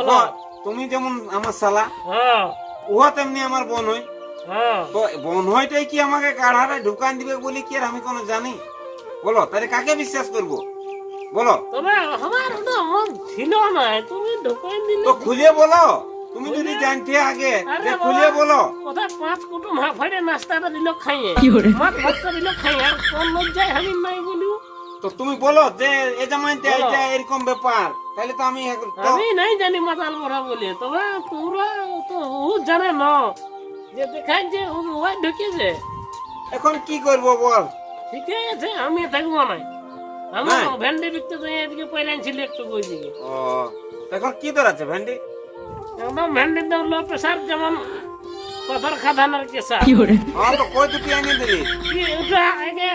বলো। দেখো, তুমি যেমন আমার শালা হ্যাঁ। উহা তেমনি আমার বোন হই হ্যাঁ। তো বোন হইটাই কি আমাকে কাঢ়ারে ঢুকান দিবে বলি কি আর আমি কোনো জানি? বলো তাহলে কাকে বিশ্বাস করব? বলো। তবে আমার তো ছিল না তুমি ঢুকাই দিলে তো খুলে বলো তুমি যদি জানতে আগে যে খুলে বলো। কোথায় পাঁচ কুটুম হাফাইডে নাস্তাটা দিল খাইয়ে। মাছ ভাতটা দিল খাইয়ে আর কোন লজ্জায় আমি নাই বলিও? তো তুমি বলো যে এ জামাইতে। এটা এরকম ব্যাপার। তাহলে তো আমি আমি নাই জানি মাতাল ভরা বলে। তবে তোরা তো ও জানে না। যে দেখাই যে ও ওয়াই ঢুকেছে। এখন কি করব বল? ঠিকই আছে আমি থাকব নাই। আমি ভেন্ডি বিকতে তো এদিকে পয়লান ছিল একটু কই দিকে। ও এখন কি দর আছে ভেন্ডি? একদম ভেন্ডির দাম লো প্রেসার যেমন পাথর খাদানের কেসা হ্যাঁ তো কই দুটি এনে দিলি কি ওটা আগে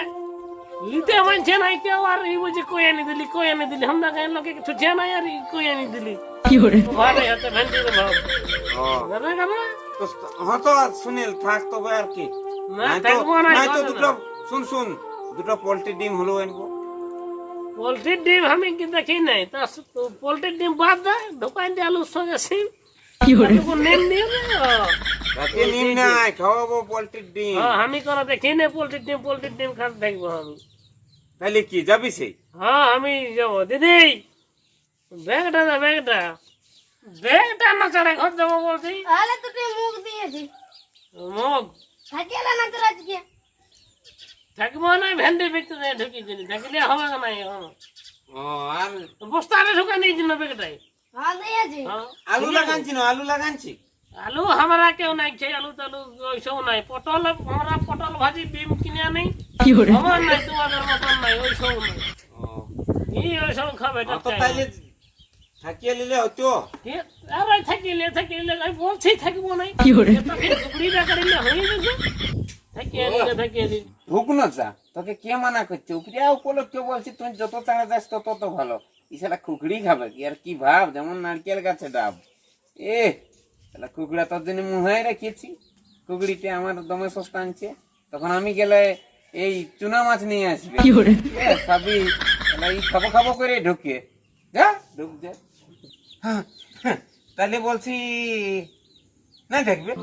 লিতে মানছে নাই কেউ আর এই বুঝে কই আনি দিলি কই আনি দিলি। আমরা গায়ের লোকে কিছু জানাই আর এই কই আনি দিলি। ভালো হাতে ভেন্ডির ভাব ও জানা তো হ্যাঁ তো সুনীল থাক তবে আর কি। না থাকব না নাই তো দুটো শুন শুন দুটো পোল্ট্রি ডিম হলো আনব পোলট্রির ডিম আমি কি দেখি নাই? তা স- ডিম বাদ দেয় দোকান দিয়ে আলুর সঙ্গে সিম। নাই খাওয়াবো পোল্ট্রির ডিম আমি কোনো দেখি নাই পোলট্রির ডিম পোলট্রির ডিম খাতে দেখব আমি তাহলে কি যাবি সেই হ্যাঁ আমি যাব দিদি ব্যাগটা দে ব্যাগটা ব্যাগটা না চড়ে ঘর যাব বলছি তাহলে তো তুই মুখ দিয়েছি মুখ থাকিলে না তোর আজকে থাকব না ভেন্ডি বিকতে দিয়ে দিলি থাকলে হবে না ও আর বস্তাটা ঢুকা নিয়েছি না আলু লাগানছি না আলু লাগানছি। আলু আমরা কেউ নাই খেয়ে আলু টালু ওইসব নাই। পটল আমরা পটল ভাজি ডিম কিনে আনি। আমার নাই তোমাদের মতন নাই ওইসব নাই। ই ওইসব খাবে থাকিয়ে নিলে হতো আর থাকিলে থাকিলে আমি বলছি থাকব নাই। টুকরি না করিলে হয়ে গেছে। থাকিয়ে দিলে থাকিয়ে দিলে। ঢুক যা তোকে কে মানা করছে? উপরিয়া উপলক্ষে বলছি তুমি যত চাঁড়া যাস তত তো ভালো। ইসালা খুকড়ি খাবে কি? আর কি ভাব? যেমন নারকেল গাছে ডাব। এ তাহলে কুকড়া তোর জন্য মুহাই রেখেছি। কুকড়িতে আমার দমে সস্তা আনছে। তখন আমি গেলে এই চুনা মাছ নিয়ে আসবে। খাবি তাহলে এই খাব খাব করে ঢুকে। যা ঢুক যা। হ্যাঁ, হ্যাঁ, তাহলে বলছি না দেখবে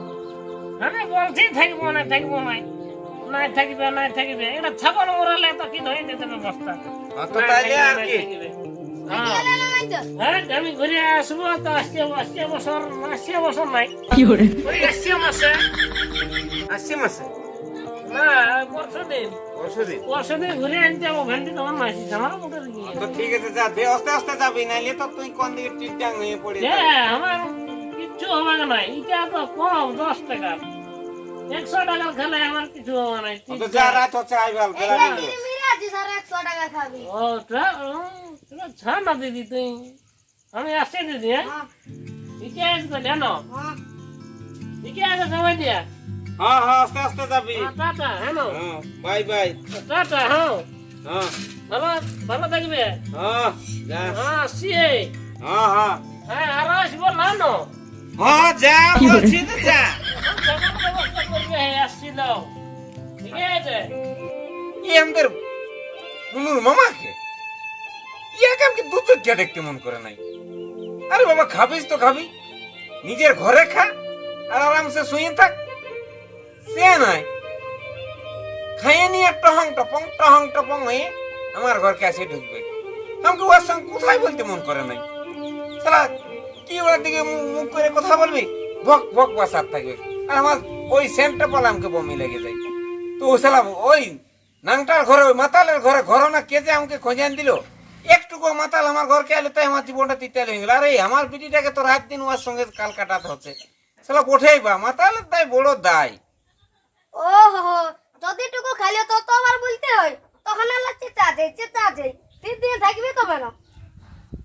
আমি বলছি থাকব না থাকব নাই নাই থাকবে না থাকবে। এটা ছাগল মরালে তো কি ধরে দিতে হ্যাঁ, তো তাইলে আর কি? হ্যাঁ হ্যাঁ আমি ঘুরে আসব তো আজকে আজকে বছর আজকে বছর নাই। ওই আসছে মাসে। আসছে মাসে? না পরশু দিন ওষুধে পরশু দিন ঘুরে আনতে যাব ভেন্ডি তখন মাসি আমার মতো তো ঠিক আছে যা দে আস্তে আস্তে যাবি নাইলে তো তুই কোন দিকে টিটাং হয়ে পড়ে। হ্যাঁ আমার কিচ্ছু হবে না এটা তো কম দশ টাকা। একশো টাকার খেলে আমার কিছু হবে না যা রাত হচ্ছে আইবাল বেলা এইটা দিলে। টাকা ও। তা- ছা না দিদি তুই আমি আসছি দিদি হ্যাঁ হ্যাঁ ঠিক আছে তো জানো হ্যাঁ ঠিক আছে সময় দিয়া হ্যাঁ হ্যাঁ আস্তে আস্তে যাবি হ্যাঁ, টাটা হ্যাঁ হ্যাঁ বাই বাই টাটা হ্যাঁ হ্যাঁ ভালো ভালো থাকবে হ্যাঁ হ্যাঁ আসছি হ্যাঁ হ্যাঁ হ্যাঁ আর আসব না নো হ্যাঁ যা বলছি তো যা টাকার আসছি দাও ঠিক আছে কি আমাদের মুনুর মামাকে ইয়াকে আমাকে দু চোখা দেখতে মন করে নাই। আরে বাবা, খাবিস তো খাবি। নিজের ঘরে খা, আর আরামসে শুয়ে থাক। সে নাই। খাইয়ে নিয়ে টহং টপং টহং টপং হয়ে আমার ঘর কাছে ঢুকবে। আমাকে ওর সঙ্গে কোথায় বলতে মন করে নাই? সালা কি ওর দিকে মুখ করে কথা বলবি? ভক ভক বাসার থাকবে। আর আমার ওই সেন্টটা পালা আমাকে বমি লেগে যায়। তো ও সালা ওই নাংটার ঘরে, ওই মাতালের ঘরে ঘর না কে যে আমাকে খোঁজান দিল? একটুকু মাতাল আমার ঘরকে এলে তাই আমার জীবনটা তিতাল হয়ে গেল। আরে আমার বিটিটাকে তো রাত দিন ওর সঙ্গে কাল কাটাতে হচ্ছে। সালা ওঠেই বা মাতালের তাই বড় দায় ও হো যতটুকু খালি তো তো আবার বলতে হয়। তখন আল্লাহ চেতা আছে চেতা আছে তিন দিন থাকবি তবে না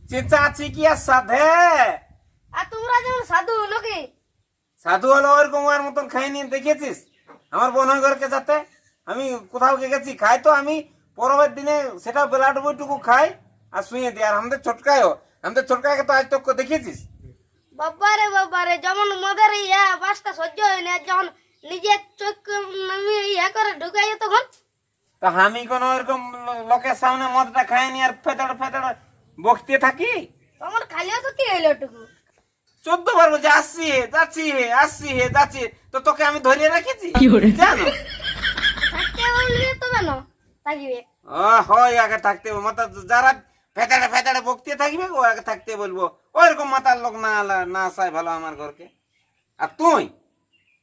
চেঁচা আছি কি আর সাধে? আর তোমরা যেমন সাধু লোকে সাধু হলো ওরকম ওর মতন খাই নিয়ে দেখেছিস? আমার বোনের ঘরকে যাতে আমি কোথাও গেছি খাই তো আমি পরবের দিনে সেটা বেলা ডুবুইটুকু খাই। আর শুয়ে দিই আর আমাদের ছোটকায়ও আমাদের ছোটকাকে তো আজ তো দেখেছিস বাবারে বাবারে যেমন মদের ইয়া বাসটা সহ্য হয় না যখন নিজের চোখ নামিয়ে ইয়া করে ঢুকাই তখন? তো আমি কোন ওরকম লোকের সামনে মদটা খাইনি আর ফেতড় ফেতড় বকতে থাকি? তোমার খালিও তো কি হইল টুকু চোদ্দ বার বলছে আসছি হে যাচ্ছি হে আসছি হে যাচ্ছি তো তোকে আমি ধরিয়ে রেখেছি? জানো? থাকতে বলবি তো কেন? থাকিবে। ও হয় আগে থাকতে হবে। মাথা যারা ফেতাড়ে ফেতাড়ে বকতে থাকবে ও আগে থাকতে বলব। ওইরকম মাথার লোক না না আসায় ভালো আমার ঘরকে। আর তুই?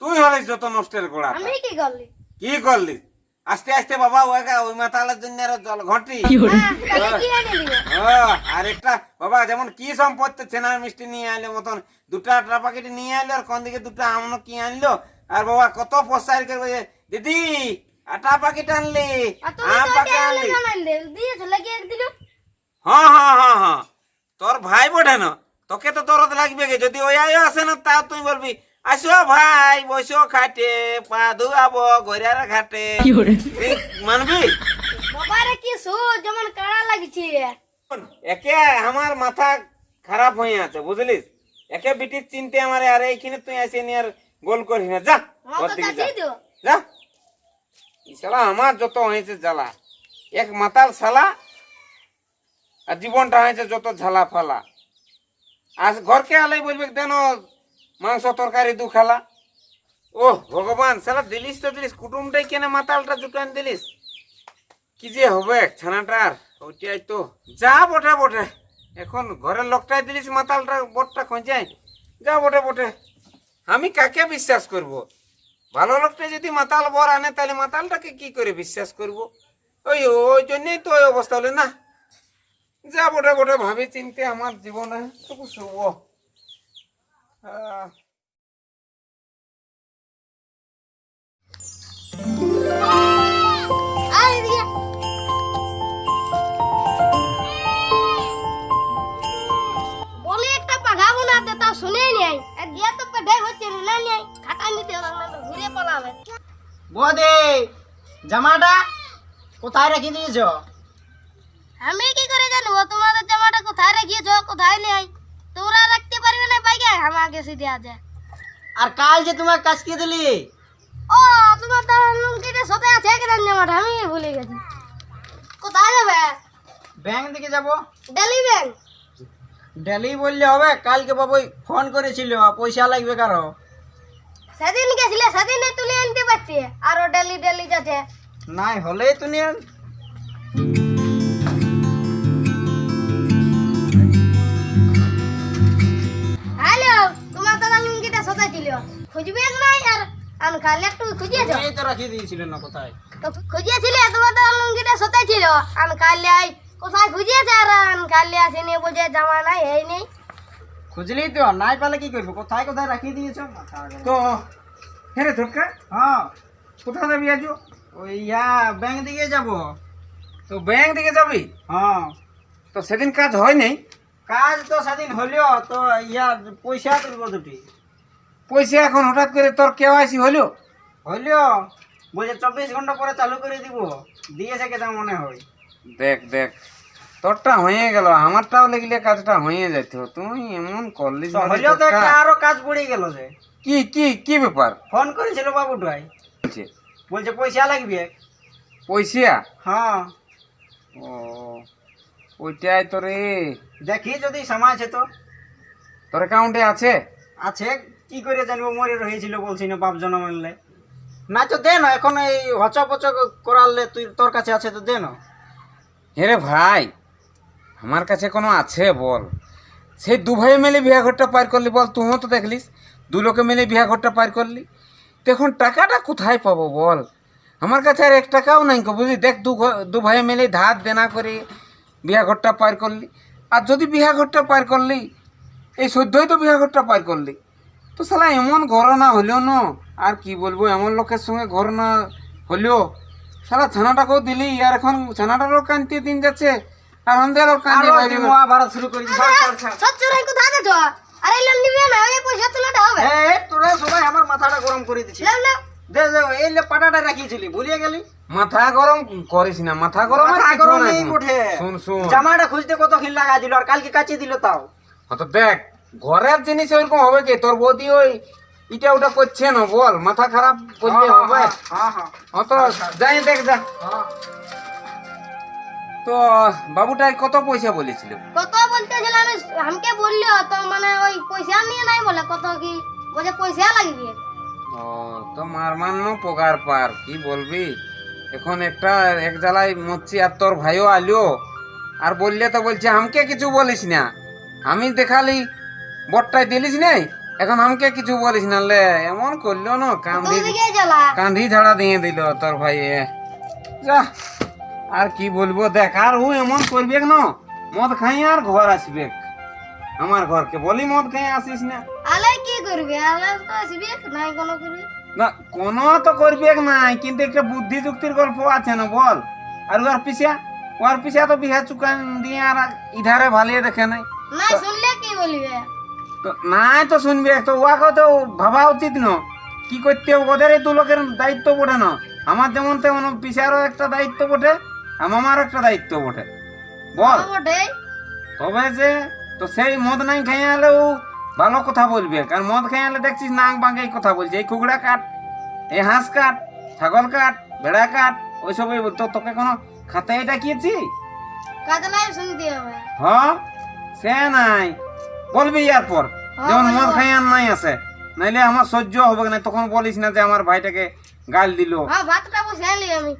তুই হলে যত নষ্টের গোড়া আমি কি করলি? কি করলি? আস্তে আস্তে বাবা ওই ওই মাথালার জন্য আরও জল ঘটি। হ্যাঁ, আর একটা বাবা যেমন কি সম্পত্তি চেনার মিষ্টি নিয়ে আইলো মতন। দুটা আটা প্যাকেট নিয়ে আইলো আর কোন দিকে দুটা আমনো কি আনলো। আর বাবা কত প্রসার করবে দিদি আটা প্যাকেট আনলি আম প্যাকেট আনলি জানাই দে। দিয়েছ লাগি একদিন হ্যাঁ হ্যাঁ হ্যাঁ হ্যাঁ। তোর ভাই বটে না? তোকে তো দরদ লাগবে গে যদি ওই আয়ো আসে না তা তুই বলবি আসো ভাই বসো খাটে পা ধুয়াবো গড়িয়ার ঘাটে। মানবি? বাবারে কি সু যেমন কাড়া লাগছে। একে আমার মাথা খারাপ হয়ে আছে বুঝলিস? একে বিটির চিনতে আমার আর এইখানে তুই আসে নি আর গোল করিস না। যা আমার ওর যা শালা আমার যত হয়েছে জ্বালা। এক মাতাল শালা আর জীবনটা হয়েছে যত ঝালা ফালা আজ ঘরকে আলাই বলবে, দেন মাংস তরকারি দু খালা। ও ভগবান, শালা দিলিস তো দিলিস, কুটুমটাই কেনে মাতালটা জুটান দিলিস। কি যে হবে ছানাটার ওইটাই তো। যা বটে বটে। এখন ঘরের লোকটাই দিলিস মাতালটা, বটটা খোঁজাই যা বটে বটে। আমি কাকে বিশ্বাস করব? ভালো লোকটা যদি মাতাল বর আনে, তাহলে মাতালটাকে কি করে বিশ্বাস করব? ওই ওই জন্যই তো ওই অবস্থা হলে না। যা বটে বটে ভাবি চিনতে আমার জীবনে তবু শুভ। আহ। আয় এদিকে। বলি একটা পাঘা বানাতে তা শুনেই নাই আর দিয়া তো পেটে হচ্ছে না নাই। খাটা নিতে লাগল ঘুরে পালাবে। বৌদি জামাটা কোথায় রেখে দিয়েছ? আমি কি করে জানব? তোমাদের জামাটা কোথায় রেখেছো? কোথায় নেই? তোমরা রাখতে পারবে না পাই পাইকে আমাকে সিধে আছে আর কাল যে তোমাকে কাজকে দিলি? ও তোমার তো লুঙ্গিটা সাথে আছে কেন জামাটা আমি ভুলে গেছি। কোথায় যাবে? ব্যাংক দিকে যাব। Daily bank? ডেলি বললে হবে কালকে বাবু ফোন করেছিল পয়সা লাগবে কারও। সেদিন গেছিলে সেদিন তুলে আনতে পারছি আরও ডেলি ডেলি যাচ্ছে। নাই হলেই তুমি হ্যালো খুঁজবে নাই আর একটু খুঁজিয়েছ এই তো রাখিয়ে দিয়েছিল না কোথায়? তো খুঁজিয়েছিলে তোমার দাদা লুঙ্গিটা সাথে ছিল আই কোথায় খুঁজিয়েছে? আর আন খালি আসেনি বুঝে জামা নাই এই নেই। খুঁজলি তো নাই পালে কি করব? কোথায় কোথায় রাখিয়ে দিয়েছ? তো হ্যাঁ হ্যাঁ। কোথায় যাবি ওই ইয়া ব্যাংক দিকে যাব। তো ব্যাংক দিকে যাবি? হ্যাঁ। তো সেদিন কাজ হয় নাই কাজ তো সেদিন হলেও তো ইয়া পয়সা তুলব দুটি। পয়সা এখন হঠাৎ করে তোর কেওয়াইসি হলো হলেও বলছে চব্বিশ ঘণ্টা পরে চালু করে দিব। দিয়েছে কেটা মনে হয়। দেখ দেখ তোরটা হয়ে গেল আমারটাও লাগলে কাজটা হয়ে যাইত। তুই এমন করলিস তো মানে তো একটা আরও কাজ পড়ে গেল যে। কি কি কি ব্যাপার? ফোন করেছিল বাবুটাই বলছে। বলছে পয়সা লাগবে? পয়সা? হ্যাঁ। ও ওইটাই তো রে। দেখি যদি সময় আছে তো। তোর অ্যাকাউন্টে আছে? আছে। কি করে জানব? মরে রয়েছিল বলছি না বাপ জন্ম না তো দে না, এখন এই হচ পচ করালে তুই তোর কাছে আছে তো দে না। হে রে ভাই, আমার কাছে কোনো আছে বল। সেই দু ভাই মিলে বিয়া ঘরটা পার করলি বল, তুইও তো দেখলিস, দু লোকে মিলে বিয়া ঘরটা পার করলি। তো এখন টাকাটা কোথায় পাবো বল? আমার কাছে আর এক টাকাও নাই বুঝলি? দেখ, দু দু ভাই মিলে ধার দেনা করে বিয়া ঘরটা পার করলি। আর যদি বিয়া ঘরটা পার করলি, এই সদ্যই তো বিয়া ঘরটা পার করলি। তো সালা এমন ঘটনা হলেও ন আর কি বলব এমন লোকের সঙ্গে ঘটনা হলেও সালা ছানাটাকেও দিলি আর এখন ছানাটারও কান্তি দিন যাচ্ছে আর আমাদেরও কান্তি বাইরে মহাভারত শুরু করেছি সব সব সব। সচ্চুর কোথায় যাচ্ছ আরে লোন নিবে না ওই পয়সা তুলাটা হবে। এই তোরা সবাই আমার মাথাটা গরম করে দিচ্ছি লাও লাও দে দে এই লে পাটাটা ভুলিয়ে গেলি? মাথা গরম করিস না মাথা গরম মাথা গরম নেই উঠে শুন শুন। জামাটা খুঁজতে কত খিল লাগা দিল আর কালকে কাচিয়ে দিল তাও। তো দেখ ঘরের জিনিস ওইরকম হবে কি? তোর বৌদি ওই ইটা ওটা করছে না বল মাথা খারাপ করলে হ্যাঁ, হবে? হ্যাঁ হ্যাঁ হ্যাঁ। তো যাই দেখ যা। তো বাবুটাই কত পয়সা বলেছিল? কত বলতে গেছিলাম আমি আমাকে বলল তো মানে ওই পয়সা নিয়ে নাই বলে কত কি? বলছে পয়সা লাগবে। ও তো মার মান্য পোকার পার কি বলবি? এখন একটা এক জ্বালায় মরছি আর তোর ভাইও আলিও আর বললে তো বলছে আমাকে কিছু বলিস না। আমি দেখালি বটটাই দিলিস নাই? এখন আমাকে কিছু বলিস না লে এমন করল না কান্দি কান্ধি ঝাড়া দিয়ে দিল তোর ভাই যা আর কি বলব দেখ আর ও এমন করবে না মদ খাই আর ঘর আসবে। আমার ঘরকে বলি মদ খাই আসিস না। আলে কি করবে? আলে তো আসবি নাই কোনো করবি। না কোনো তো করবে নাই কিন্তু একটা বুদ্ধি যুক্তির গল্প আছে না বল। আর ওর পিছিয়া ওর পিছিয়া তো বিহা চুকান দিয়ে আর ইধারে ভালিয়ে দেখে নাই। না শুনলে কি বলবে? তো নাই তো শুনবে তো ওয়াকে তো ভাবা উচিত ন। কি করতে হবে ওদের এই দু লোকের দায়িত্ব বটে না। আমার যেমন তেমন পিসারও একটা দায়িত্ব বটে আর মামারও একটা দায়িত্ব বটে। বল। বটে? তবে যে তো সেই মদ নাই খাইয়া হলেও ভালো কথা বলবে কারণ মদ খাইয়া হলে দেখছিস নাক বাঙ্গাই কথা বলছে। এই কুকুড়া কাট এই হাঁস কাট ছাগল কাট ভেড়া কাট ওইসবই তো তোকে কোনো খাতায় ডাকিয়েছি? কাজ নাই শুনতে হবে। হ? সে নাই। বলবি ইয়ার পর। যেমন মদ খাইয়ার নাই আছে নাইলে আমার সহ্য হবে না তখন বলিস না যে আমার ভাইটাকে গাল দিল। হ্যাঁ ভাতটা বসে আনলি আমি।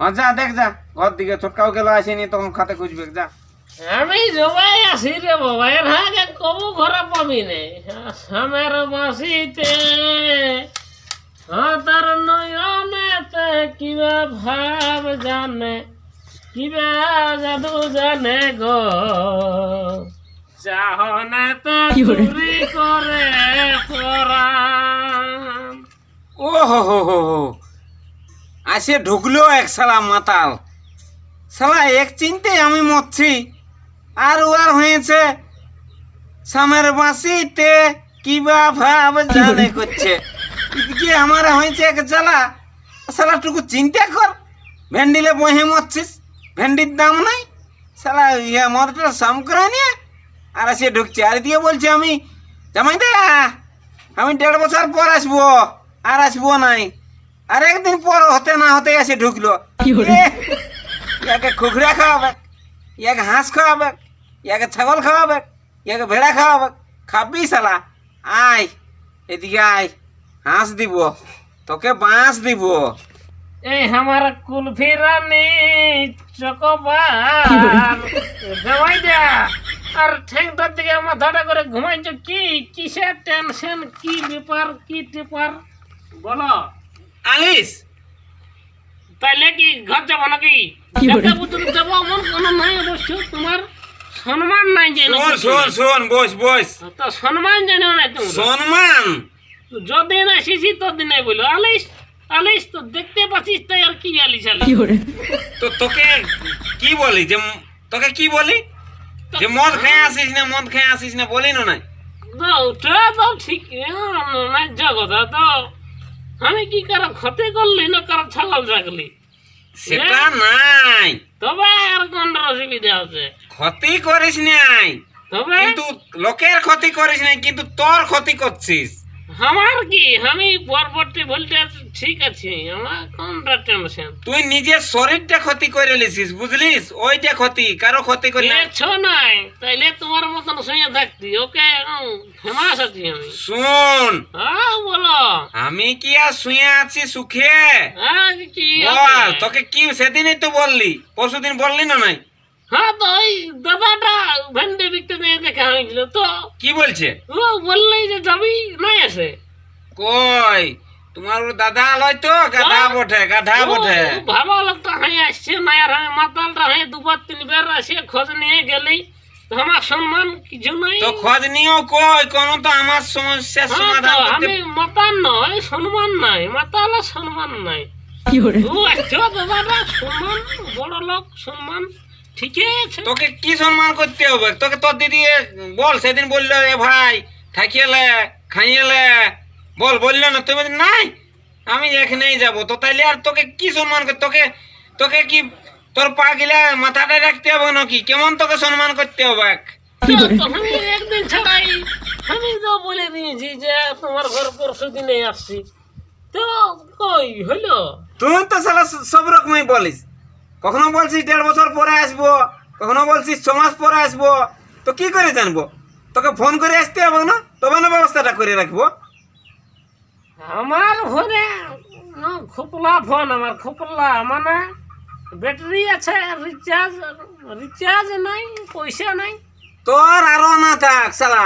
হ্যাঁ যা দেখ যা ঘর দিকে ছোটকাও গেল আসেনি তখন খাতে খুঁজবে যা। আমি জবাই আছি রে বাবা এর আগে কবু ঘরে পাবি নে। সামের বাসিতে হাতার নয়নেতে কিবা ভাব জানে কিবা জাদু জানে গো। চাহনেতে চুরি করে ও হো হো হো হো। আসে ঢুকলো এক সালা মাতাল। সালা এক চিনতে আমি মরছি। আর ওয়ার হয়েছে সামের বাঁশিতে কিবা ভাব জানে করছে। এদিকে আমার হয়েছে এক জ্বালা সালা টুকু চিন্তা কর। ভেন্ডিলে বহে মরছিস। ভেন্ডির দাম নাই। সালা ইয়ে মদটা সাম করে নিয়ে আর সে ঢুকছে আর দিয়ে বলছে আমি। জামাই দা আমি দেড় বছর পর আসব আর আসব নাই। আর একদিন পর হতে না হতে এসে ঢুকলো। এ, ইয়াকে খুখরা খাওয়াবে ইয়াকে হাঁস খাওয়াবে ইয়াকে ছাগল খাওয়াবে ইয়াকে ভেড়া খাওয়াবে। খাবি শালা আয় এদিকে আয় হাঁস দিব তোকে বাঁশ দিব। এই আমার কুলফি রানী চকবার। জামাই দা আর ঠেংটার দিকে মাথাটা করে ঘুমাইছ কি? কিসের টেনশন কি ব্যাপার? কি টেপার বলো। আলিস! তাইলে কি ঘর যাব নাকি? যাব? কোনো নাই অবশ্য। তোমার সম্মান নাই যেন শোন শোন শোন বস বস। তো সম্মান যেন নাই তোমার সম্মান? যদিন আসিছি তদিন বলো। আলিস আলিস তো দেখতে পাচ্ছিস তাই আর কি আলিস আলিস? তো তোকে কি বলি? যে তোকে কি বলি? যে মদ খেয়ে আসিস না মদ খেয়ে আসিস না বলি না নাই। ওটা তো ঠিক ন্যায্য কথা তো। আমি কি কারও ক্ষতি করলি না কারও ছাগল রাখলি সেটা নাই। তবে আর কোন অসুবিধা আছে? ক্ষতি করিস নাই। তবে? কিন্তু লোকের ক্ষতি করিস নাই কিন্তু তোর ক্ষতি করছিস। আমার কি? আমি পরবর্তী বলতে ঠিক আছে। আমার কোনটা টেনশন তুই নিজের শরীরটা ক্ষতি করে লিছিস বুঝলিস? ওইটা ক্ষতি কারও ক্ষতি করি না। ছো নাই। তাইলে তোমার মতন শুয়ে থাকতি ওকে? ফেমাস আছি আমি। শুন। হ্যাঁ বলো। আমি কি আর শুয়ে আছি সুখে? হ্যাঁ কি বল তোকে কি সেদিনই তো বললি পরশুদিন বললি না নাই? হ্যাঁ তো ওই দাদাটা ভেন্ডি বিকতে নিয়ে দেখা হয়েছিল তো কি বলছে? ও বললেই যে যাবি নাই কই? তোমার দাদা লয় তো গাধা বটে গাধা বটে। ভালো লোকটা হয়ে আসছে না আর আমি মাতালটা দুবার তিনবার আসে খোঁজ নিয়ে গেলি আমার সম্মান কিছু নাই। তো খোঁজ নিও কই কোন তো আমার সমস্যার হ্যাঁ সমাধান আমি মাতাল নয় সম্মান নাই মাতালে সম্মান নাই। ও আচ্ছা দাদাটা সম্মান বড় লোক সম্মান। ঠিকই আছে। তোকে কি সম্মান করতে হবে? তোকে তোর দিদি বল সেদিন বলল এ ভাই থাকিয়েলে খাইয়েলে। বল বলল না তুই বলছিস, নাই আমি এখানেই যাব। তো তাইলে আর তোকে কি সম্মান কর তোকে তোকে কি তোর পা গিলা মাথাটা রাখতে হবে নাকি? কেমন তোকে সম্মান করতে হবে? আমি একদিন ছাড়াই আমি তো বলে দিয়েছি যে তোমার ঘর পরশু দিনে আসছি। তো কই হলো? তুই তো সালা সব রকমই বলিস। কখনো বলছিস দেড় বছর পরে আসব? কখনো বলছিস ছ মাস পরে আসব? তো কি করে জানব? তোকে ফোন করে আসতে হবে না? তবে না ব্যবস্থাটা করে রাখব। আমার উম, খোপলা ফোন আমার খোপলা মানে ব্যাটারি আছে রিচার্জ রিচার্জ নাই পয়সা নাই। তোর আরও না থাক সালা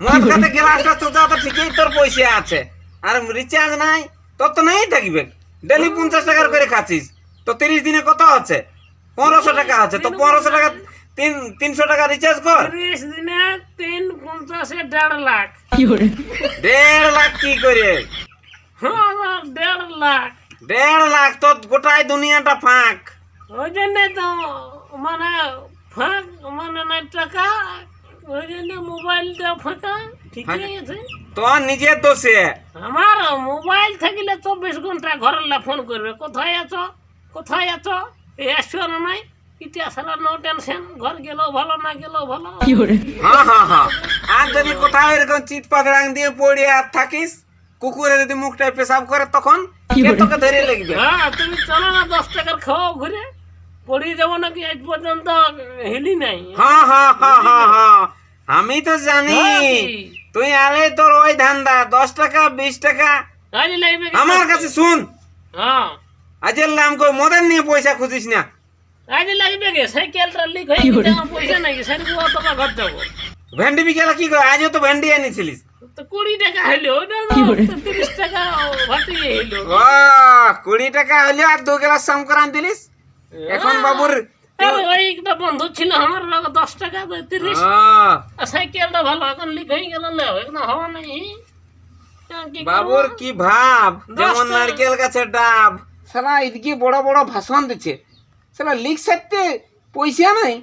মদ খাতে গ্লাসটা চোচা তো ঠিকই তোর পয়সা আছে। আর রিচার্জ নাই তোর তো নেই থাকবে। ডেলি পঞ্চাশ টাকার করে খাচ্ছিস। তো তিরিশ দিনে কত আছে? পনেরোশো টাকা আছে তো পনেরোশো টাকা তিন তিনশো টাকা রিচার্জ কর। তিরিশ দিনে তিন পঞ্চাশে দেড় লাখ। দেড় লাখ কি করে? হ্যাঁ দেড় লাখ। দেড় লাখ তো গোটাই দুনিয়াটা ফাঁক। ওই জন্যে তো মানে ফাঁক মানে নাই টাকা ওই জন্য মোবাইলটা ফাঁকা ঠিকই আছে। তোর নিজের দোষে? আমার মোবাইল থাকিলে চব্বিশ ঘণ্টা ঘরের লা ফোন করবে কোথায় আছো? কোথায় আছো এই আসছো না নাই? ইতিহাস সারা নো টেনশন। ঘর গেলেও ভালো না গেলেও ভালো। হ্যাঁ হ্যাঁ হ্যাঁ আর যদি কোথাও এরকম চিৎ পাথরাং দিয়ে পড়ে আর থাকিস কুকুরে যদি মুখটায় পেশাব করে তখন কে তোকে ধরে লাগবে হ্যাঁ তুমি চলো না দশ টাকার খাওয়াও ঘুরে। পড়িয়ে যাব নাকি আজ পর্যন্ত? হিলি নাই। হ্যাঁ হ্যাঁ হ্যাঁ হ্যাঁ হ্যাঁ আমি তো জানি। হ্যাঁ, তুই আলে তোর ওই ধান্দা দশ টাকা বিশ টাকা। আমার কাছে শুন। হ্যাঁ। আজ নাম কই মদের নিয়ে পয়সা খুঁজিস না। আজ লাগবে গে সাইকেলটা লিক হয়ে গেছে পয়সা নাই সারি বুয়া তোমার ঘর যাব। ভেন্ডি বিকেলে কি করে আজও তো ভেন্ডি আনিছিলিস। তো কুড়ি টাকা হইল তিরিশ টাকা ভাটিয়ে হইল ও কুড়ি টাকা হলে আর দু গ্লাস সংক্রান্ত দিলিস এখন বাবুর আরে ওই একটা বন্ধু ছিল আমার লগে দশ টাকা তিরিশ আর সাইকেলটা ভালো এখন লিক হয়ে গেল না এখন হওয়া নাই কি করব? বাবুর কি ভাব? যেমন নারকেল গাছের ডাব। সালা এদিকে বড় বড় ভাষণ দিচ্ছে। সালা লিক সারতে পয়সা নাই।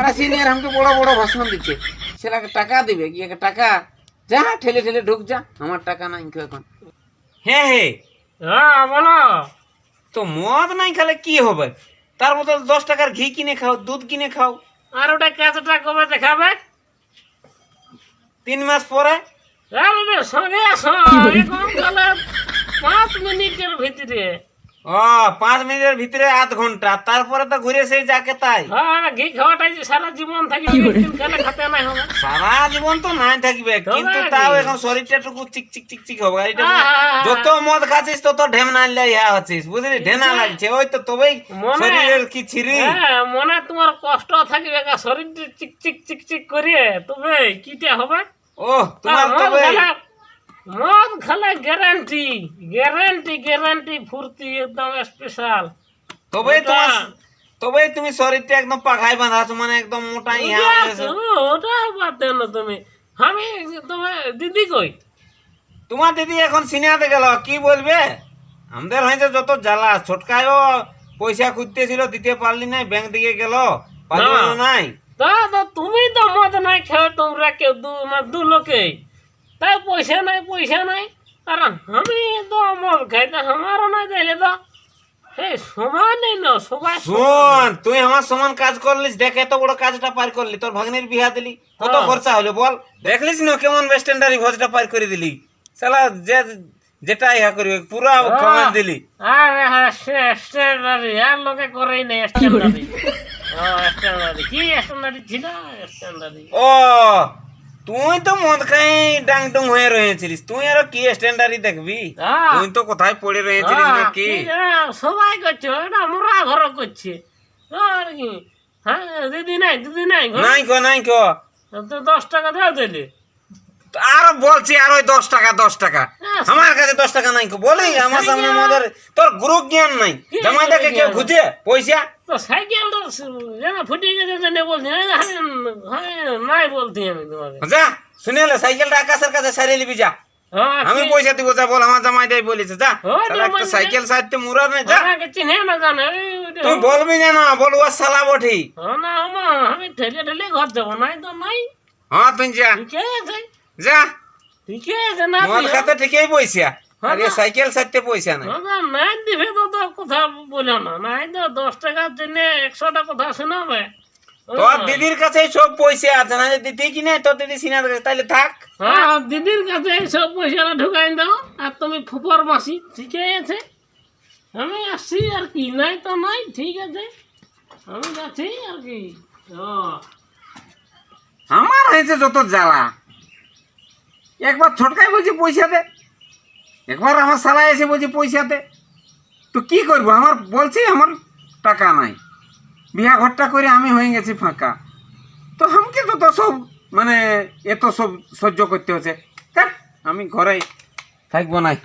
আর সিনিয়র আমাকে বড় বড় ভাষণ দিচ্ছে। সেটাকে টাকা দিবে কি টাকা যা ঠেলে ঠেলে ঢুক যা আমার টাকা নাই কেউ এখন। হ্যাঁ হ্যাঁ হ্যাঁ বলো। তো মদ নাই খেলে কি হবে? তার বদল দশ টাকার ঘি কিনে খাও দুধ কিনে খাও। আর ওটা কাজটা কবে দেখাবে? তিন মাস পরে। সঙ্গে আসো পাঁচ মিনিটের ভিতরে। ও পাঁচ মিনিটের ভিতরে আধ ঘণ্টা তারপরে তো ঘুরে সেই যাকে তাই। হ্যাঁ ঘি খাওয়াটাই সারা জীবন থাকি একদিন নাই হবে। সারা জীবন তো নাই থাকবে কিন্তু তাও এখন শরীরটা টুকু চিক চিক চিক চিক হবে এটা যত মদ খাচ্ছিস তত ঢেমনা ইয়া হচ্ছিস বুঝলি? ঢেনা লাগছে ওই তো তবেই মনে- শরীরের কি ছিরি। হ্যাঁ মনে তোমার কষ্ট থাকবে শরীর চিক চিক চিক চিক করে তবে কিটা হবে? ও তোমার তবে মদ খেলে গ্যারান্টি গ্যারান্টি গ্যারান্টি ফুর্তি একদম স্পেশাল তবে তোমার তবে তুমি শরীরটা একদম পাখায় বাঁধা আছো মানে একদম মোটা ইয়া। ওটা বাদ দেও না তুমি। আমি তোমার দিদি কই? তোমার দিদি এখন সিনেমাতে গেল কি বলবে? আমাদের হয়েছে যত জ্বালা ছোটকায়ও পয়সা খুঁজতেছিল দিতে পারলি নাই ব্যাংক দিকে গেল পারলি না। নাই। তা তো তুমি তো মদ নাই খেয়ে তোমরা কেউ দু না দু লোকে তাই পয়সা নাই পয়সা নাই। আর আমি তো মদ খাই তো। আমারও নাই দিলে তো শোন তুই আমার সমান কাজ করলিস দেখে এত বড় কাজটা পার করলি তোর ভাগ্নির বিয়া দিলি কত হ্যাঁ। খরচা হলো বল। দেখলিস না কেমন ভোজটা পার করে দিলি? সালা যে যেটা ইহা করবে পুরা কমেন্ট দিলি। আর স্ট্যান্ডারি আর লোকে করেই নেই স্ট্যান্ডারি স্ট্যান্ডারি কি স্ট্যান্ডারি ছিল স্ট্যান্ডারি ও তুই তো মদ খাই ডাং ডুং হয়ে রয়েছিলিস। তুই আর কি স্ট্যান্ডারি দেখবি। তুই তো কোথায় পড়ে রয়েছিলিস নাকি? সবাই করছে এটা মোরা ঘর করছে। আর কি? হ্যাঁ দিদি নাই দিদি নাই নাই কো নাই কো তো দশ টাকা দাও দিলে। আরও বলছি আর ওই দশ টাকা দশ টাকা। আমার কাছে দশ টাকা নাই কো বলি আমার সামনে মদের তোর গ্রুপ জ্ঞান নাই। জামাই দেখে কেউ? খুঁজে? পয়সা? তো যেন ফুটিয়ে গেছে জন্য বলছি হ্যাঁ, হ্যাঁ, নাই বলছি আমি তোমাকে। যা শুনে এলে সাইকেলটা আকাশের কাছে সারিয়ে নিবি যা। হ্যাঁ, আমি পয়সা দিব যা বল আমার জামাই দেয় বলেছে যা। একটা সাইকেল সাইতে মুরা নেই যা। চিনে না জানে তুই বলবি জানা বলব সালা বঠি। হ্যাঁ, না আমি ঠেলে ঠেলে ঘর যাব নাই তো নাই। হ্যাঁ তুই যা। যা। ঠিকই আছে না মদ খাতে ঠিকই পয়সা হ্যাঁ আর। সাইকেল সাইতে পয়সা নাই। না, না, নাই দিবে তো কথা বলো না। নাই তো দশ টাকার জন্য একশোটা কথা শোনাবে। তোর দিদির কাছে সব পয়সা আছে না? দিদি কি নাই তোর দিদি সিনার কাছে তাহলে থাক। হ্যাঁ দিদির কাছে সব পয়সাটা ঢুকাই দাও। আর তুমি ফুপর মাসি ঠিকই আছে। আমি আসছি আর কি। নাই তো নাই ঠিক আছে। আমি যাচ্ছি আর কি। হ্যাঁ। আমার হয়েছে যত জ্বালা। একবার ছোটকাই বলছি পয়সা দে। একবার আমার সালাই এসে বলছি পয়সাতে। তো কি করব? আমার বলছি আমার টাকা নাই। বিয়া ঘরটা করে আমি হয়ে গেছি ফাঁকা। তো আমাকে তো তো সব মানে এত সব সহ্য করতে হচ্ছে। আমি ঘরে থাকব নাই।